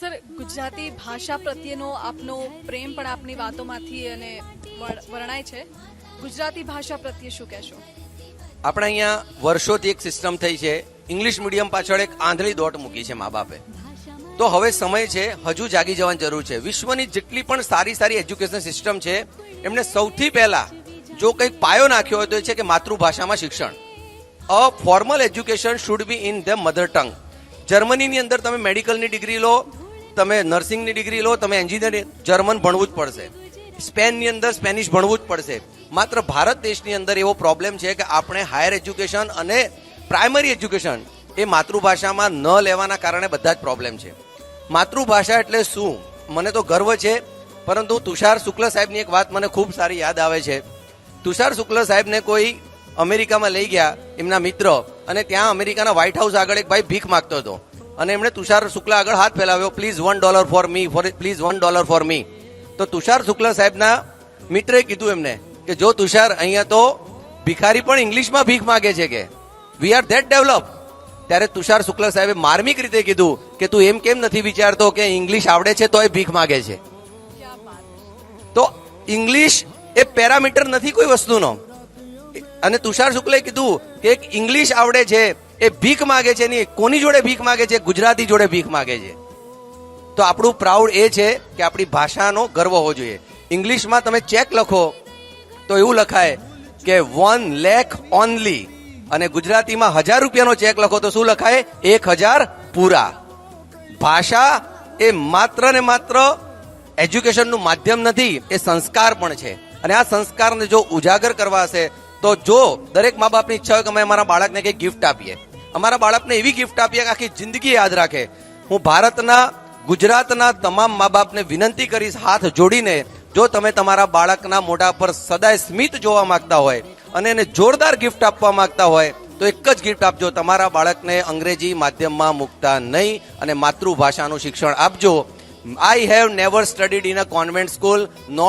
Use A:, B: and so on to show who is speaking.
A: Sir, Gujarati ભાષા પ્રત્યેનો આપનો પ્રેમ પણ આપની વાતોમાંથી અને વર- વર્ણાય છે. ગુજરાતી ભાષા પ્રત્યે શું કહેશો?
B: આપણે અહીંયા વર્ષોથી એક સિસ્ટમ થઈ છે. ઇંગ્લિશ મીડિયમ પાછળ એક આંધળી દોટ મૂકી છે મા બાપે. તો હવે સમય છે, હજુ જાગી જવાની જરૂર છે. વિશ્વની જેટલી પણ સારી સારી એજ્યુકેશન સિસ્ટમ છે, એમને સૌથી પહેલા જો કંઈક પાયો નાખ્યો હોય તો એ છે કે માતૃભાષામાં શિક્ષણ. A formal education should be in the mother tongue જર્મનીની અંદર તમે મેડિકલની ડિગ્રી લો તમે નર્સિંગની ડિગ્રી લો, તમે એન્જિનિયરિંગ જર્મન ભણવું જ પડશે. સ્પેનની અંદર સ્પેનિશ ભણવું જ પડશે. માત્ર ભારત દેશની અંદર એવો પ્રોબ્લેમ છે કે આપણે હાયર એજ્યુકેશન અને પ્રાઇમરી એજ્યુકેશન એ માતૃભાષામાં ન લેવાના કારણે બધા જ પ્રોબ્લેમ છે. માતૃભાષા એટલે શું? મને તો ગર્વ છે, પરંતુ તુષાર શુક્લ સાહેબની એક વાત મને ખૂબ સારી યાદ આવે છે. તુષાર શુક્લ સાહેબને કોઈ અમેરિકામાં લઈ ગયા, એમના મિત્ર, અને ત્યાં અમેરિકાના વ્હાઇટ હાઉસ આગળ એક ભાઈ ભીખ માગતો હતો. અને એમણે તુષાર શુક્લા આગળ હાથ ફેલાવ્યો please one dollar for me for please one dollar for me તો તુષાર શુક્લા સાહેબના મિત્રે કીધું એમને કે, જો તુષાર અહીંયા તો ભિખારી પણ ઇંગ્લિશમાં ભીખ માગે છે કે વી આર ધેટ ડેવલપ ત્યારે તુષાર શુક્લા સાહેબે માર્મિક રીતે કીધું કે, તું એમ કેમ નથી વિચારતો કે ઇંગ્લિશ આવડે છે તોય ભીખ માગે છે? તો ઇંગ્લિશ એ પેરામીટર નથી કોઈ વસ્તુનો. અને તુષાર શુક્લે કીધું કે, એક ઇંગ્લિશ આવડે છે એ ભીખ માગે છે નહીં. કોની જોડે ભીખ માગે છે? ગુજરાતી જોડે ભીખ માગે છે. તો આપણું પ્રાઉડ એ છે કે આપણી ભાષાનો ગર્વ હોવો જોઈએ. ઇંગ્લિશમાં તમે ચેક લખો, તો એવું લખાય કે વન લેખ ઓનલી અને ગુજરાતીમાં હજાર રૂપિયાનો ચેક લખો, તો શું લખાય? એક હજાર પૂરા. ભાષા એ માત્ર ને માત્ર એજ્યુકેશનનું માધ્યમ નથી, એ સંસ્કાર પણ છે. અને આ સંસ્કારને જો ઉજાગર કરવા હશે, તો જો દરેક મા બાપની ઈચ્છા હોય કે અમે મારા બાળકને કંઈક ગિફ્ટ આપીએ અમારા બાળકને એવી ગિફ્ટ આપીએ કે આખી જિંદગી યાદ રાખે. હું ભારતના, ગુજરાતના તમામ મા બાપને વિનંતી કરીશ હાથ જોડીને, જો તમે તમારા બાળકના મોઢા પર સદાય સ્મિત જોવા માંગતા હોય અને એને જોરદાર ગિફ્ટ આપવા માંગતા હોય, તો એક જ ગિફ્ટ આપજો. તમારા બાળકને અંગ્રેજી માધ્યમમાં મૂકતા નહીં અને માતૃભાષાનું શિક્ષણ આપજો. I have never studied in a convent school not